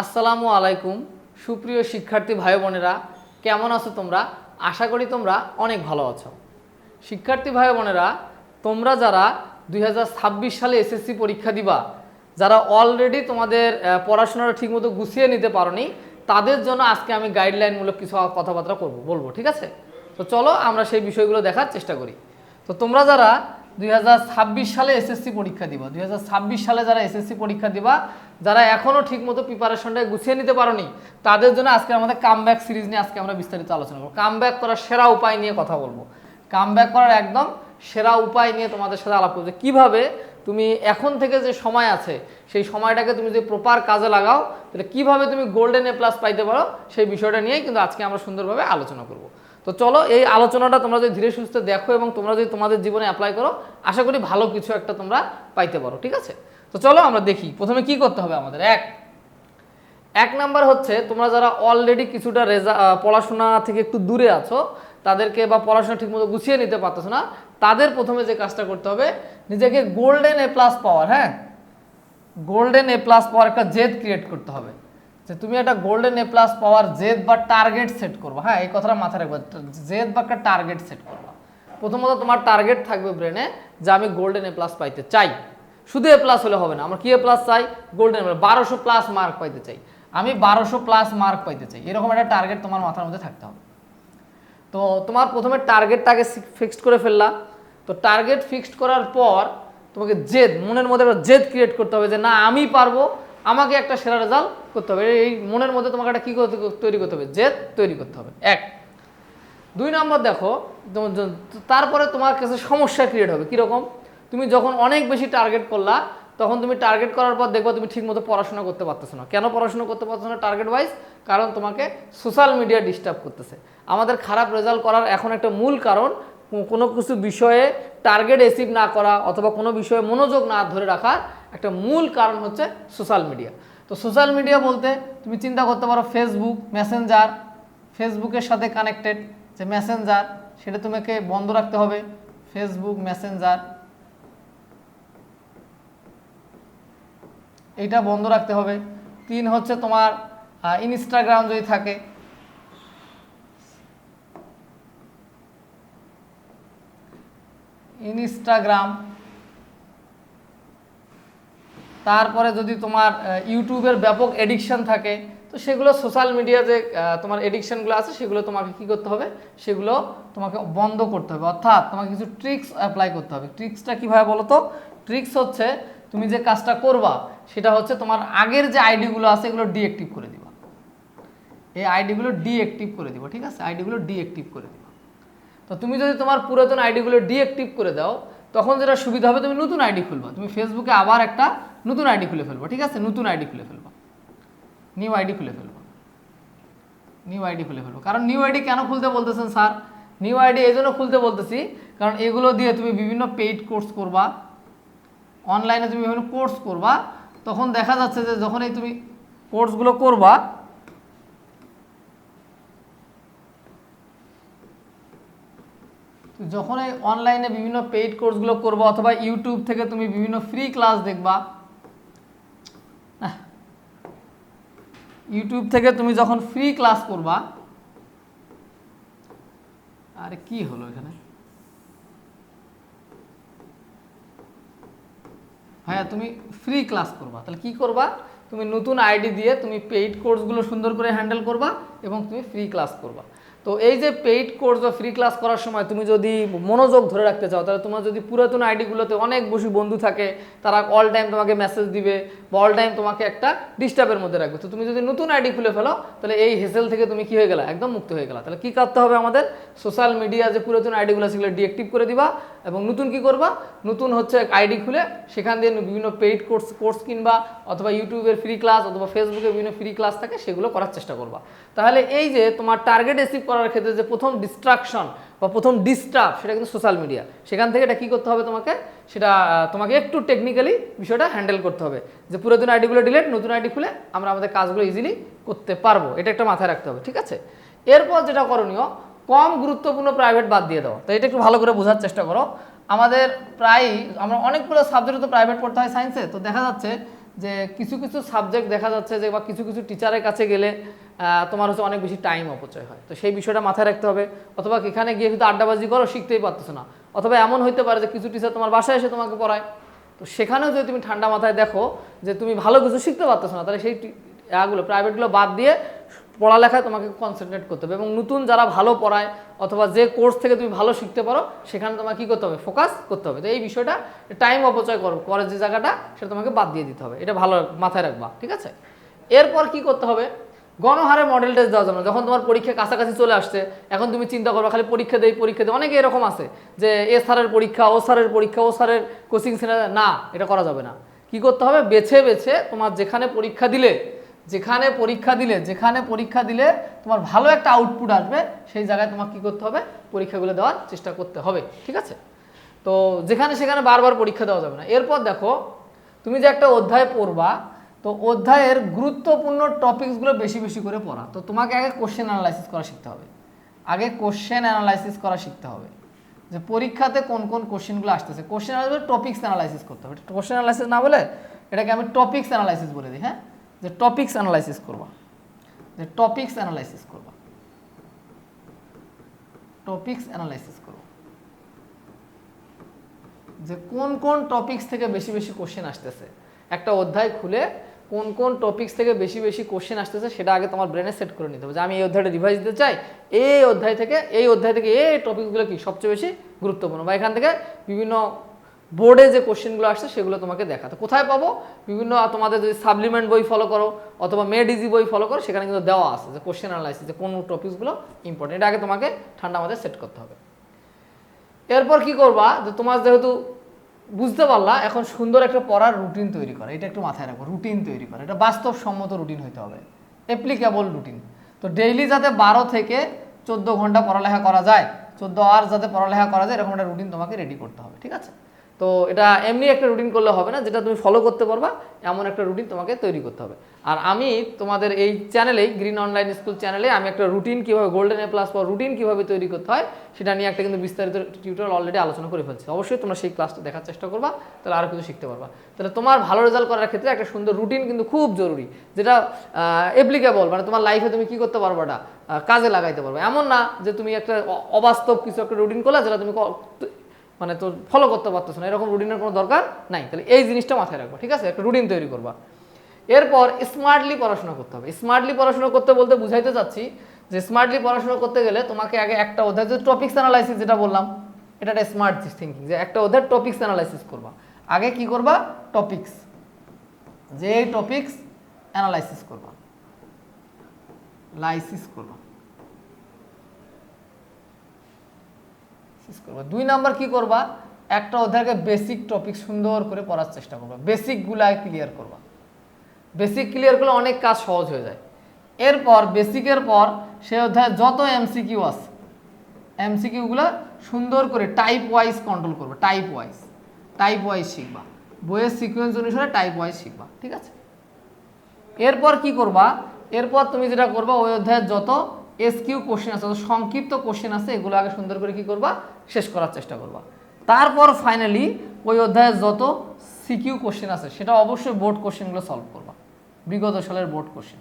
আসসালামু আলাইকুম, সুপ্রিয় শিক্ষার্থী ভাই বোনেরা, কেমন আছো তোমরা? আশা করি তোমরা অনেক ভালো আছো। শিক্ষার্থী ভাই বোনেরা, তোমরা যারা দুই হাজার ছাব্বিশ সালে এসএসসি পরীক্ষা দিবা, যারা অলরেডি তোমাদের পড়াশোনাটা ঠিকমতো গুছিয়ে নিতে পারোনি, তাদের জন্য আজকে আমি গাইডলাইনমূলক কিছু কথাবার্তা করব, বলব, ঠিক আছে? তো চলো আমরা সেই বিষয়গুলো দেখার চেষ্টা করি। তো তোমরা যারা দুই হাজার ছাব্বিশ সালে এসএসসি পরীক্ষা দিবা, দুই হাজার ছাব্বিশ সালে যারা এসএসসি পরীক্ষা দিবা যারা এখনও ঠিকমতো প্রিপারেশনটা গুছিয়ে নিতে পারোনি, তাদের জন্য আজকে আমাদের কামব্যাক সিরিজ নিয়ে আজকে আমরা বিস্তারিত আলোচনা করব। কামব্যাক করার সেরা উপায় নিয়ে কথা বলব। কামব্যাক করার একদম সেরা উপায় নিয়ে তোমাদের সাথে আলাপ করব কীভাবে তুমি এখন থেকে যে সময় আছে, সেই সময়টাকে তুমি যদি প্রপার কাজে লাগাও, তাহলে কীভাবে তুমি গোল্ডেন এ প্লাস পাইতে পারো, সেই বিষয়টা নিয়েই কিন্তু আজকে আমরা সুন্দরভাবে আলোচনা করব। তো চলো, এই আলোচনাটা তোমরা যদি ধীরে সুস্থে দেখো এবং তোমরা যদি তোমাদের জীবনে অ্যাপ্লাই করো, আশা করি ভালো কিছু একটা তোমরা পাইতে পারো, ঠিক আছে? তো চলো আমরা দেখি। প্রথমে কি করতে হবে আমাদের? এক। এক নাম্বার হচ্ছে, তোমরা যারা অলরেডি কিছুটা রেজা পড়াশোনা থেকে একটু দূরে আছো, তাদেরকে বা পড়াশোনা ঠিকমতো গুছিয়ে নিতে পারতেছো না, তাদের প্রথমে যে কাজটা করতে হবে, নিজেকে গোল্ডেন এ প্লাস পাওয়ার হ্যাঁ? গোল্ডেন এ প্লাস পাওয়ার একটা জেদ ক্রিয়েট করতে হবে। যে তুমি একটা গোল্ডেন এ প্লাস পাওয়ার জেদ বা টার্গেট সেট করবে হ্যাঁ? এই কথাটা মাথায় রাখবে, জেদ বা একটা টার্গেট সেট করবা। প্রথমত তোমার টার্গেট থাকবে ব্রেনে যে আমি গোল্ডেন এ প্লাস পাইতে চাই। শুধু এ প্লাস হলে হবে না। আমার কি এ প্লাস চাই? গোল্ডেন বারোশো প্লাস মার্ক পাইতে চাই। আমি বারোশো প্লাস মার্ক পাইতে চাই। এরকম একটা টার্গেট তোমার মাথার মধ্যে থাকতে হবে। তো তোমার প্রথমে টার্গেটটাকে ফিক্সড করে ফেললা। তো টার্গেট ফিক্সড করার পর তোমাকে জেদ, মনের মধ্যে একটা জেদ ক্রিয়েট করতে হবে যে, না, আমি পারব। আমাকে একটা সেরা রেজাল্ট করতে হবে। এই মনের মধ্যে তোমাকে একটা কী করতে, তৈরি করতে হবে? জেদ তৈরি করতে হবে। এক। দুই নম্বর দেখো তারপরে তোমার কাছে সমস্যা ক্রিয়েট হবে। কীরকম? তুমি যখন অনেক বেশি টার্গেট করলা, তখন তুমি টার্গেট করার পর দেখবা তুমি ঠিকমতো পড়াশোনা করতে পারতেছো না। কেন পড়াশোনা করতে পারছ না টার্গেট ওয়াইজ কারণ তোমাকে সোশ্যাল মিডিয়া ডিস্টার্ব করতেছে। আমাদের খারাপ রেজাল্ট করার এখন একটা মূল কারণ, কোনো কিছু বিষয়ে টার্গেট অ্যাচিভ না করা অথবা কোনো বিষয়ে মনোযোগ না ধরে রাখার একটা মূল কারণ হচ্ছে সোশ্যাল মিডিয়া তো সোশ্যাল মিডিয়া বলতে তুমি চিন্তা করতে পারো ফেসবুক মেসেঞ্জার ফেসবুকের সাথে কানেক্টেড যে মেসেঞ্জার সেটা তোমাকে বন্ধ রাখতে হবে। ফেসবুক মেসেঞ্জার এইটা বন্ধ রাখতে হবে। তিন হচ্ছে তোমার ইনস্টাগ্রাম যদি থাকে। ইনস্টাগ্রাম তারপরে যদি তোমার ইউটিউবের ব্যাপক এডিকশান থাকে, তো সেগুলো সোশ্যাল মিডিয়া যে তোমার এডিকশানগুলো আছে, সেগুলো তোমাকে কি করতে হবে? সেগুলো তোমাকে বন্ধ করতে হবে। অর্থাৎ তোমাকে কিছু ট্রিক্স অ্যাপ্লাই করতে হবে। ট্রিক্সটা কীভাবে বলো তো ট্রিক্স হচ্ছে তুমি যে কাজটা করবা, সেটা হচ্ছে তোমার আগের যে আইডিগুলো আছে, এগুলো ডিঅ্যাক্টিভ করে দিবা। এই আইডিগুলো ডিঅ্যাক্টিভ করে দিবা, ঠিক আছে? আইডিগুলো ডিঅ্যাক্টিভ করে দিবা। তো তুমি যদি তোমার পুরাতন আইডিগুলো ডিঅ্যাক্টিভ করে দাও, তখন যেটা সুবিধা হবে, তুমি নতুন আইডি খুলবা। তুমি ফেসবুকে আবার একটা নতুন আইডি খুলে ফেলবা, ঠিক আছে? নতুন আইডি খুলে ফেলবা। নিউ আইডি খুলে ফেলবা। নিউ আইডি খুলে ফেলব। কারণ নিউ আইডি কেন খুলতে বলতেছেন স্যার? নিউ আইডি এই জন্য খুলতে বলতেছি, কারণ এগুলো দিয়ে তুমি বিভিন্ন পেইড কোর্স করবা। অনলাইনে তুমি বিভিন্ন কোর্স করবা, তখন দেখা যাচ্ছে যে যখনই তুমি কোর্সগুলো করবা যখন এই অনলাইনে বিভিন্ন পেইড কোর্সগুলো করব অথবা ইউটিউব থেকে তুমি বিভিন্ন ফ্রি ক্লাস দেখবা ইউটিউব থেকে তুমি যখন ফ্রি ক্লাস করবা, আরে কি হলো এখানে? হ্যাঁ তুমি ফ্রি ক্লাস করবা। তাহলে কি করবা? তুমি নতুন আইডি দিয়ে তুমি পেইড কোর্সগুলো সুন্দর করে হ্যান্ডেল করবা এবং তুমি ফ্রি ক্লাস করবা। তো এই যে পেইড কোর্স বা ফ্রি ক্লাস করার সময় তুমি যদি মনোযোগ ধরে রাখতে চাও, তাহলে তোমার যদি পুরাতন আইডিগুলোতে অনেক বসে বন্ধু থাকে, তারা অল টাইম তোমাকে মেসেজ দিবে বা অল টাইম তোমাকে একটা ডিস্টার্বের মধ্যে রাখবে। তো তুমি যদি নতুন আইডি খুলে ফেলো, তাহলে এই হেসেল থেকে তুমি কি হয়ে গেলা? একদম মুক্ত হয়ে গেলা। তাহলে কি করতে হবে আমাদের? সোশ্যাল মিডিয়া যে পুরাতন আইডিগুলো সেগুলো ডিঅ্যাক্টিভ করে দিবা এবং নতুন কি করবা? নতুন হচ্ছে আইডি খুলে সেখান দিয়ে বিভিন্ন পেইড কোর্স কোর্স কিনবা অথবা ইউটিউবের ফ্রি ক্লাস অথবা ফেসবুকে বিভিন্ন ফ্রি ক্লাস থাকে, সেগুলো করার চেষ্টা করবা। তাহলে এই যে তোমার টার্গেট অ্যাচিভ করার ক্ষেত্রে যে প্রথম ডিস্ট্রাকশন বা প্রথম ডিস্টার্ব সেটা কিন্তু সোশ্যাল মিডিয়া সেখান থেকে এটা কী করতে হবে তোমাকে? সেটা তোমাকে একটু টেকনিক্যালি বিষয়টা হ্যান্ডেল করতে হবে। যে পুরাতন আইডিগুলো ডিলেট নতুন আইডি খুলে আমরা আমাদের কাজগুলো ইজিলি করতে পারব। এটা একটা মাথায় রাখতে হবে, ঠিক আছে? এরপর যেটা করণীয়, কম গুরুত্বপূর্ণ প্রাইভেট বাদ দিয়ে দাও। তো এটা একটু ভালো করে বোঝার চেষ্টা করো। আমাদের প্রায় আমরা অনেকগুলো সাবজেক্টে তো প্রাইভেট পড়তে হয় সায়েন্সে তো দেখা যাচ্ছে যে কিছু কিছু সাবজেক্ট দেখা যাচ্ছে যে বা কিছু কিছু টিচারের কাছে গেলে তোমার হচ্ছে অনেক বেশি টাইম অপচয় হয়। তো সেই বিষয়টা মাথায় রাখতে হবে। অথবা এখানে গিয়ে শুধু আড্ডাবাজি করো, শিখতেই পারতেছো না। অথবা এমন হইতে পারে যে কিছু টিচার তোমার বাসায় এসে তোমাকে পড়ায়। তো সেখানেও যদি তুমি ঠান্ডা মাথায় দেখো যে তুমি ভালো কিছু শিখতে পারতেছো না, তাহলে সেই ইয়াগুলো প্রাইভেটগুলো বাদ দিয়ে পড়ালেখায় তোমাকে কনসেন্ট্রেট করতে হবে এবং নতুন যারা ভালো পড়ায় অথবা যে কোর্স থেকে তুমি ভালো শিখতে পারো, সেখানে তোমাকে কী করতে হবে? ফোকাস করতে হবে। তো এই বিষয়টা টাইম অপচয় করো করে যে জায়গাটা, সেটা তোমাকে বাদ দিয়ে দিতে হবে। এটা ভালো মাথায় রাখবা, ঠিক আছে? এরপর কি করতে হবে? গণহারে মডেল টেস্ট দেওয়া যাবে না যখন তোমার পরীক্ষা কাছাকাছি চলে আসছে, এখন তুমি চিন্তা করবে, খালি পরীক্ষা দেই পরীক্ষা দেই। অনেকে এরকম আছে যে, এ স্যারের পরীক্ষা, ও স্যারের পরীক্ষা, ও স্যারের কোচিং সেন্টার না, এটা করা যাবে না। কি করতে হবে? বেছে বেছে তোমার যেখানে পরীক্ষা দিলে যেখানে পরীক্ষা দিলে, যেখানে পরীক্ষা দিলে তোমার ভালো একটা আউটপুট আসবে, সেই জায়গায় তোমার কি করতে হবে? পরীক্ষাগুলো দেওয়ার চেষ্টা করতে হবে, ঠিক আছে? তো যেখানে সেখানে বারবার পরীক্ষা দেওয়া যাবে না। এরপর দেখো, তুমি যে একটা অধ্যায় পড়বা, তো অধ্যায়ের গুরুত্বপূর্ণ টপিকসগুলো বেশি বেশি করে পড়া। তো তোমাকে আগে কোশ্চেন অ্যানালাইসিস করা শিখতে হবে। আগে কোশ্চেন অ্যানালাইসিস করা শিখতে হবে। যে পরীক্ষাতে কোন কোন কোশ্চেনগুলো আসতেছে। কোশ্চেন অ্যানালাইসিস টপিক্স অ্যানালাইসিস করতে হবে। কোশ্চেন অ্যানালাইসিস না বলে এটাকে আমি টপিক্স অ্যানালাইসিস বলে দিই হ্যাঁ? যে টপিক্স অ্যানালাইসিস করবা। যে টপিক্স অ্যানালাইসিস করবা। টপিক্স অ্যানালাইসিস করবা। যে কোন কোন টপিকস থেকে বেশি বেশি কোশ্চেন আসতেছে। একটা অধ্যায় খুলে কোন কোন টপিকস থেকে বেশি বেশি কোশ্চেন আসতেছে সেটা আগে তোমার ব্রেনে সেট করে নিতে হবে যে আমি এই অধ্যায়টা রিভাইজ দিতে চাই, এই অধ্যায় থেকে, এই অধ্যায় থেকে এই টপিকগুলো কি সবচেয়ে বেশি গুরুত্বপূর্ণ? বা এখান থেকে বিভিন্ন বোর্ডে যে কোশ্চেনগুলো আসছে সেগুলো তোমাকে দেখাতে কোথায় পাবো? বিভিন্ন তোমাদের যদি সাপ্লিমেন্ট বই ফলো করো অথবা মেড ইজি বই ফলো করো, সেখানে কিন্তু দেওয়া আছে যে কোশ্চেন অ্যানালাইসিস যে কোন টপিকসগুলো ইম্পর্টেন্ট এটা আগে তোমাকে ঠান্ডা মাথায় সেট করতে হবে। এরপর কি করবা? যে তোমার যেহেতু বুঝতে পারলা, এখন সুন্দর একটা পড়ার রুটিন তৈরি করা। এটা একটু মাথায় রাখব রুটিন তৈরি করা। এটা বাস্তবসম্মত রুটিন হতে হবে। অ্যাপ্লিকেবল রুটিন তো ডেইলি যাতে বারো থেকে চোদ্দ ঘণ্টা পড়ালেখা করা যায়, চোদ্দ আওয়ার যাতে পড়ালেখা করা যায়, এরকম একটা রুটিন তোমাকে রেডি করতে হবে, ঠিক আছে? তো এটা এমনি একটা রুটিন করলে হবে না, যেটা তুমি ফলো করতে পারবা, এমন একটা রুটিন তোমাকে তৈরি করতে হবে। আর আমি তোমাদের এই চ্যানেলেই গ্রিন অনলাইন স্কুল চ্যানেলে আমি একটা রুটিন কীভাবে গোল্ডেন এ প্লাস পর রুটিন কীভাবে তৈরি করতে হয়, সেটা নিয়ে একটা কিন্তু বিস্তারিত টিউটোরিয়াল অলরেডি আলোচনা করে ফেলছি। অবশ্যই তোমরা সেই ক্লাসটা দেখার চেষ্টা করবা, তাহলে আরও কিছু শিখতে পারবা। তাহলে তোমার ভালো রেজাল্ট করার ক্ষেত্রে একটা সুন্দর রুটিন কিন্তু খুব জরুরি, যেটা অ্যাপ্লিকেবল মানে তোমার লাইফে তুমি কি করতে পারবা কাজে লাগাইতে পারবে। এমন না যে তুমি একটা অবাস্তব কিছু একটা রুটিন করলা, যেটা তুমি মানে তো ফলো করতে পারতেছো না, এরকম রুটিনের কোনো দরকার নাই। তাহলে এই জিনিসটা মাথায় রাখব, ঠিক আছে? একটা রুটিন তৈরি করবা। এরপর স্মার্টলি পড়াশোনা করতে হবে। স্মার্টলি পড়াশোনা করতে বলতে বুঝাইতে চাচ্ছি যে স্মার্টলি পড়াশোনা করতে গেলে তোমাকে আগে একটা অধ্যায়, যে টপিক্স অ্যানালাইসিস যেটা বললাম, এটা একটা স্মার্ট থিঙ্কিং যে একটা অধ্যায় টপিক্স অ্যানালাইসিস করবা। আগে কি করবা? টপিক্স যে টপিক্স অ্যানালাইসিস করবা। লাইসিস করবা। শেষ করবা। দুই নাম্বার কি করবা? একটা অধ্যায়কে বেসিক টপিক সুন্দর করে পড়ার চেষ্টা করবা। বেসিকগুলাই ক্লিয়ার করবা। বেসিক ক্লিয়ার করলে অনেক কাজ সহজ হয়ে যায়। এরপর বেসিকের পর সে অধ্যায়ে যত এমসিকিউ আছে এমসিকিউগুলো সুন্দর করে টাইপ ওয়াইজ কন্ট্রোল করবে। টাইপ ওয়াইজ টাইপ ওয়াইজ শিখবা। বইয়ের সিকোয়েন্স অনুসারে টাইপ ওয়াইজ শিখবা। ঠিক আছে? এরপর কি করবা? এরপর তুমি যেটা করবা, ওই অধ্যায়ের যত এসকিউ কোশ্চেন আছে সংক্ষিপ্ত কোশ্চেন আছে, এগুলো আগে সুন্দর করে কি করবা? শেষ করার চেষ্টা করবা। তারপর ফাইনালি ওই অধ্যায়ের যত সিকিউ কোশ্চেন আছে, সেটা অবশ্যই বোর্ড কোশ্চেনগুলো সলভ করবা। বিগত সালের বোর্ড কোশ্চেন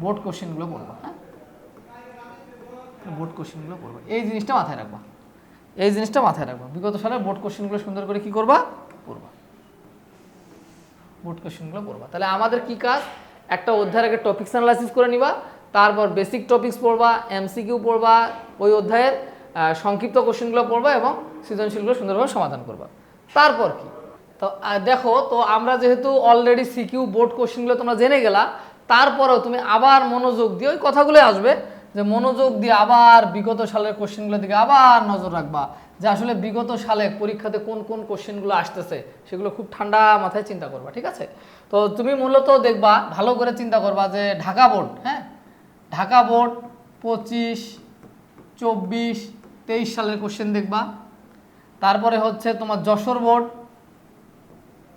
বোর্ড কোশ্চেনগুলো পড়বা হ্যাঁ? বোর্ড কোশ্চেনগুলো পড়বা। এই জিনিসটা মাথায় রাখবা। এই জিনিসটা মাথায় রাখবা। বিগত সালের বোর্ড কোশ্চেনগুলো সুন্দর করে কি করবা? পড়বা। বোর্ড কোশ্চেনগুলো পড়বা। তাহলে আমাদের কি কাজ? একটা অধ্যায়ের আগে টপিক্স অ্যানালাইসিস করে নিবা, তারপর বেসিক টপিক্স পড়বা এমসিকিউ পড়বা, ওই অধ্যায়ের সংক্ষিপ্ত কোশ্চেনগুলো পড়বা এবং সৃজনশীলগুলো সুন্দরভাবে সমাধান করবা। তারপর কি? তো দেখো, তো আমরা যেহেতু অলরেডি সিকিউ বোর্ড কোশ্চেনগুলো তোমরা জেনে গেলা, তারপরেও তুমি আবার মনোযোগ দিয়ে ওই কথাগুলোই আসবে যে মনোযোগ দিয়ে আবার বিগত সালের কোশ্চেনগুলোর দিকে আবার নজর রাখবা যে আসলে বিগত সালে পরীক্ষাতে কোন কোন কোশ্চেনগুলো আসতেছে সেগুলো খুব ঠান্ডা মাথায় চিন্তা করবা, ঠিক আছে? তো তুমি মূলত দেখবা, ভালো করে চিন্তা করবা যে ঢাকা বোর্ড হ্যাঁ? ঢাকা বোর্ড পঁচিশ, চব্বিশ তেইশ সালের কোশ্চেন দেখবা। তারপরে হচ্ছে তোমার যশোর বোর্ড,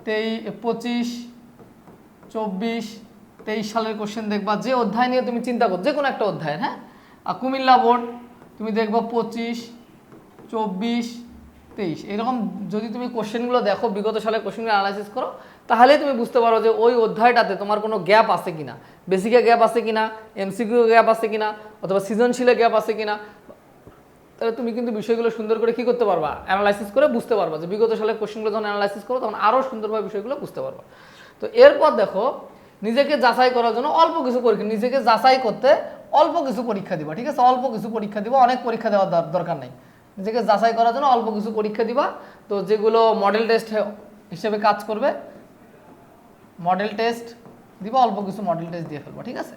তেই, পঁচিশ, চব্বিশ, তেইশ সালের কোশ্চেন দেখবা। যে অধ্যায় নিয়ে তুমি চিন্তা করো যে কোনো একটা অধ্যায় হ্যাঁ? আর কুমিল্লা বোর্ড, তুমি দেখবা পঁচিশ, চব্বিশ, তেইশ। এরকম যদি তুমি কোশ্চেনগুলো দেখো, বিগত সালের কোশ্চেনগুলো অ্যানালাইসিস করো, তাহলেই তুমি বুঝতে পারো যে ওই অধ্যায়টাতে তোমার কোনো গ্যাপ আছে কিনা। বেসিকে গ্যাপ আছে কিনা এমসিকিউ গ্যাপ আছে কিনা, অথবা সৃজনশীলে গ্যাপ আছে কিনা তাহলে তুমি কিন্তু বিষয়গুলো সুন্দর করে কি করতে পারবা? অ্যানালাইসিস করে বুঝতে পারবা যে বিগত সালের কোশ্চেনগুলো যখন অ্যানালাইসিস করো, তখন আরও সুন্দরভাবে বিষয়গুলো বুঝতে পারবা। তো এরপর দেখো, নিজেকে যাচাই করার জন্য অল্প কিছু পরীক্ষা, নিজেকে যাচাই করতে অল্প কিছু পরীক্ষা দিবা, ঠিক আছে? অল্প কিছু পরীক্ষা দিবা, অনেক পরীক্ষা দেওয়ার দর- দরকার নেই। নিজেকে যাচাই করার জন্য অল্প কিছু পরীক্ষা দিবা। তো যেগুলো মডেল টেস্ট হিসেবে কাজ করবে মডেল টেস্ট দিবা, অল্প কিছু মডেল টেস্ট দিয়ে ফেলব, ঠিক আছে?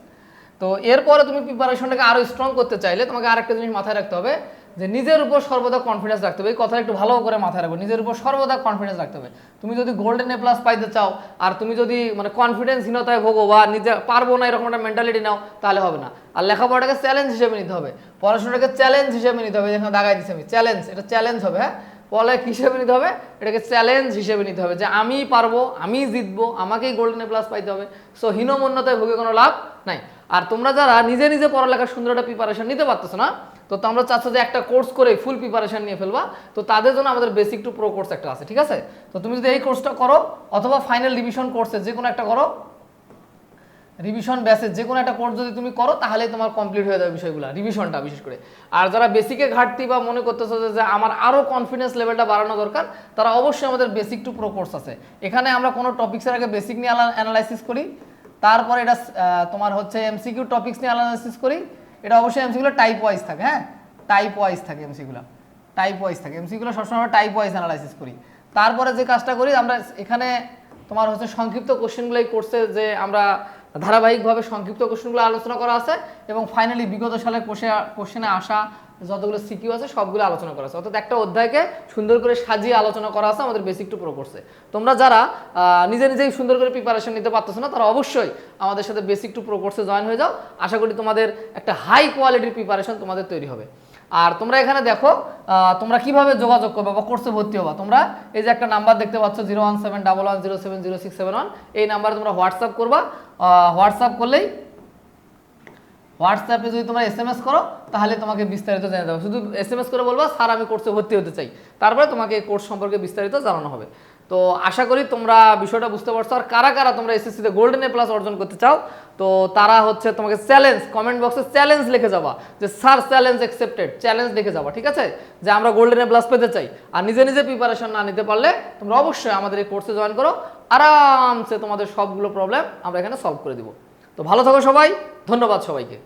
তো এরপরে তুমি প্রিপারেশনটাকে আরও স্ট্রং করতে চাইলে তোমাকে আরেকটা জিনিস মাথায় রাখতে হবে যে নিজের উপর সর্বদা কনফিডেন্স রাখতে হবে। এই কথাটা একটু ভালো করে মাথায় রাখবে। নিজের উপর সর্বদা কনফিডেন্স রাখতে হবে। তুমি যদি গোল্ডেন এ প্লাস পাইতে চাও, আর তুমি যদি মানে কনফিডেন্সহীনতায় ভোগো বা নিজে পারব না এরকম একটা মেন্টালিটি নাও, তাহলে হবে না। আর লেখাপড়াটাকে চ্যালেঞ্জ হিসেবে নিতে হবে। পড়াশোনাটাকে চ্যালেঞ্জ হিসেবে নিতে হবে। যেখানে দাগাই দিচ্ছি আমি। চ্যালেঞ্জ এটা চ্যালেঞ্জ হবে হ্যাঁ? পলে কি হিসেবে নিতে হবে? এটাকে চ্যালেঞ্জ হিসেবে নিতে হবে যে আমি পারব, আমি জিতবো, আমাকেই গোল্ডেন এ প্লাস পাইতে হবে। সো হীনমন্যতায় ভোগে কোনো লাভ নাই। আর তোমরা যারা নিজে নিজে পড়ালেখার সুন্দর একটা প্রিপারেশন নিতে পারতেছো না, তো তোমরা চাচ্ছ যে একটা কোর্স করে ফুল প্রিপারেশন নিয়ে ফেলবা, তো তাদের জন্য আমাদের বেসিক টু প্রো কোর্স একটা আছে, ঠিক আছে? তো তুমি যদি এই কোর্সটা করো, অথবা ফাইনাল রিভিশন কোর্সে যে কোনো একটা করো রিভিশন ব্যাসের যে কোনো একটা কোর্স যদি তুমি করো তাহলে তোমার কমপ্লিট হয়ে যাবে বিষয়গুলো রিভিশনটা বিশেষ করে। আর যারা বেসিকে ঘাটতি বা মনে করতেছো যে যে আমার আরও কনফিডেন্স লেভেলটা বাড়ানো দরকার, তারা অবশ্যই আমাদের বেসিক টু প্রো কোর্স আছে। এখানে আমরা কোনো টপিক্সের আগে বেসিক নিয়ে অ্যানালাইসিস করি তারপরে এটা তোমার হচ্ছে এমসিকিউ টপিক্স নিয়ে অ্যানালাইসিস করি। এটা অবশ্যই এমসিগুলো টাইপ ওয়াইজ থাকে হ্যাঁ? টাইপ ওয়াইজ থাকে এমসিগুলো টাইপ ওয়াইজ থাকে। এমসিগুলো সবসময় আমরা টাইপ ওয়াইজ অ্যানালাইসিস করি। তারপরে যে কাজটা করি, আমরা এখানে তোমার হচ্ছে সংক্ষিপ্ত কোশ্চেনগুলো এই কোর্সে যে আমরা ধারাবাহিকভাবে সংক্ষিপ্ত কোশ্চেনগুলো আলোচনা করা আছে এবং ফাইনালি বিগত সালে কোশ্চেনে আসা যতগুলো সিকিউ আছে, সবগুলো আলোচনা করা আছে। অর্থাৎ একটা অধ্যায়কে সুন্দর করে সাজিয়ে আলোচনা করা আছে, আমাদের বেসিক টু প্রো কোর্সে তোমরা যারা নিজে নিজেই সুন্দর করে প্রিপারেশন নিতে পারতেছো না, তারা অবশ্যই আমাদের সাথে বেসিক টু প্রো কোর্সে জয়েন হয়ে যাও। আশা করি তোমাদের একটা হাই কোয়ালিটির প্রিপারেশন তোমাদের তৈরি হবে। আর তোমরা এখানে দেখো তোমরা কীভাবে যোগাযোগ করবে বা কোর্সে ভর্তি হবা। তোমরা এই যে একটা নাম্বার দেখতে পাচ্ছ zero one seven double one zero seven zero six seven one এই নাম্বারে তোমরা হোয়াটসঅ্যাপ করবা। হোয়াটসঅ্যাপ করলেই হোয়াটসঅ্যাপে যদি তোমরা এস এম এস করো, তাহলে তোমাকে বিস্তারিত জানিয়ে দেবো। শুধু এস এম এস করে বলবা, স্যার, আমি কোর্সে ভর্তি হতে চাই। তারপরে তোমাকে এই কোর্স সম্পর্কে বিস্তারিত জানানো হবে। তো আশা করি তোমরা বিষয়টা বুঝতে পারছ। আর কারা কারা তোমরা এসএসসিতে গোল্ডেন এ প্লাস অর্জন করতে চাও, তো তারা হচ্ছে তোমাকে চ্যালেঞ্জ কমেন্ট বক্সে চ্যালেঞ্জ লিখে যাবা। যে, স্যার চ্যালেঞ্জ অ্যাকসেপ্টেড চ্যালেঞ্জ লিখে যাবা। ঠিক আছে? যে, আমরা গোল্ডেন এ প্লাস পেতে চাই। আর নিজে নিজে প্রিপারেশন না নিতে পারলে, তোমরা অবশ্যই আমাদের এই কোর্সে জয়েন করো। আরামসে তোমাদের সবগুলো প্রবলেম আমরা এখানে সলভ করে দিব। তো ভালো থাকো সবাই ধন্যবাদ সবাইকে।